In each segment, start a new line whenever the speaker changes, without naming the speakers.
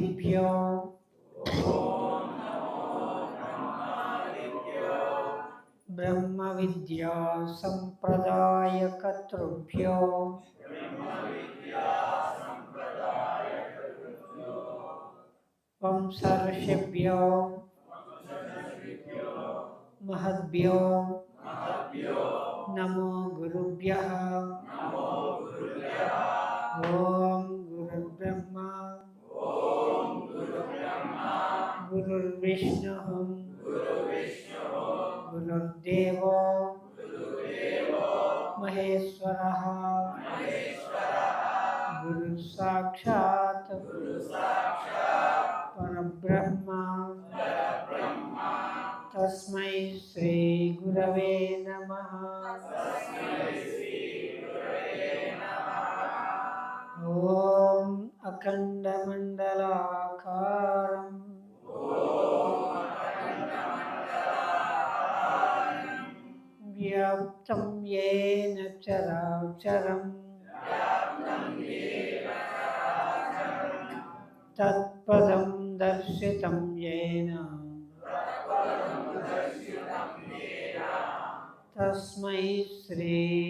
ब्रह्मादिभ्यो ब्रह्म विद्या संप्रदाय संप्रदायकर्तृभ्यो वंसर्षिभ्यो महद्भ्यो नमो गुरुभ्यः ॐ महेश्वरः गुरुसाक्षात् परब्रह्मा। तस्मै श्रीगुरवे नमः। ॐ अखण्डमण्डलाकारम् चराचरम् तत्पदं दर्शितं येन। तस्मै श्रीगुरवे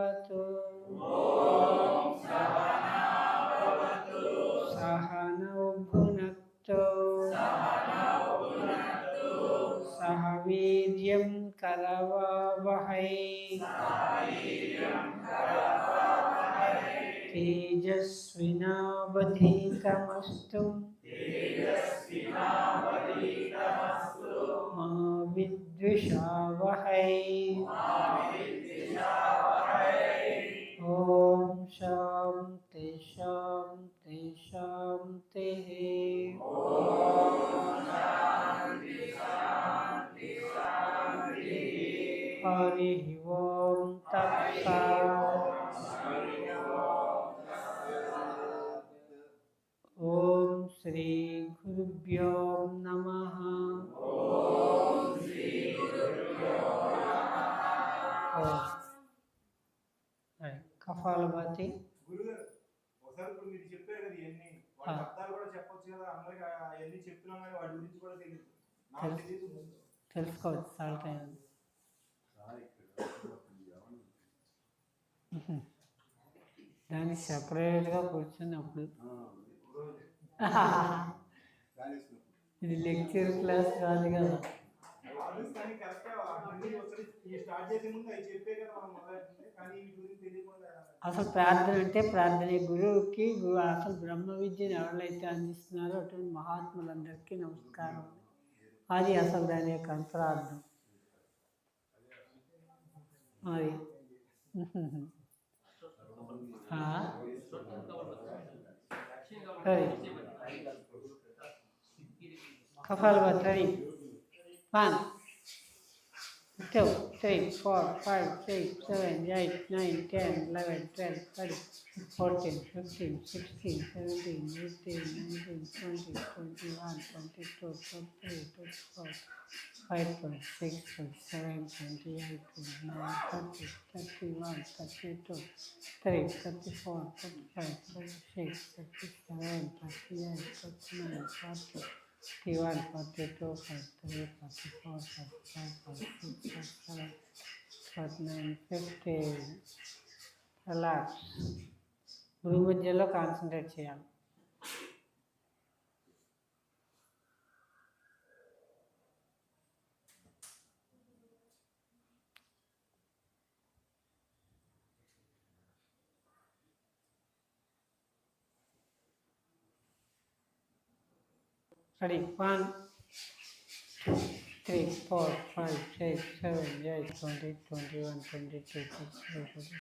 भवतु सहनौ भुनक्तु सह वीर्यं करवावहै तेजस्विनावधीतमस्तु मा विद्विषावहै शांति शांति शांति हरि ओम तत्सत्। ओम
श्री गुरुभ्यो చెప్పొచ్చు కదా అందరికి అవన్నీ చెప్తున్నాం కానీ వాటి గురించి కూడా తెలియదు నాకు
తెలుసు.
తెలియదు ముందు.
తెలుసుకోవచ్చు చాలా టైం. దానికి సపరేట్గా కూర్చున్నప్పుడు ఇది లెక్చర్ క్లాస్ కాదు కదా. అసలు ప్రార్థన అంటే ప్రార్థన. గురువుకి అసలు బ్రహ్మ విద్యను ఎవరైతే అందిస్తున్నారో అటువంటి మహాత్ములందరికీ నమస్కారం. అది అసలు దాని యొక్క అంతరార్థం. అది ఆ? సరే. కపాలభద్రని one two, three, four, five, six, seven, eight, nine, ten, eleven, twelve, thirteen, fourteen, fifteen, sixteen, seventeen, eighteen, nineteen, twenty, twenty-one, twenty-two, twenty-three, twenty-four, five, twenty-six, twenty-seven, twenty-eight, twenty-nine, thirty, thirty-one, thirty-two, thirty, thirty-four, thirty-five, thirty-six, thirty-seven, thirty-eight, thirty-nine, forty. 51, 42, 43, 44, 45, relax గురు మధ్యలో concentrate చేయాలి Ready? One, two, three, four, five, six, seven, eight, twenty, twenty-one, twenty-two, twenty-three, twenty-four.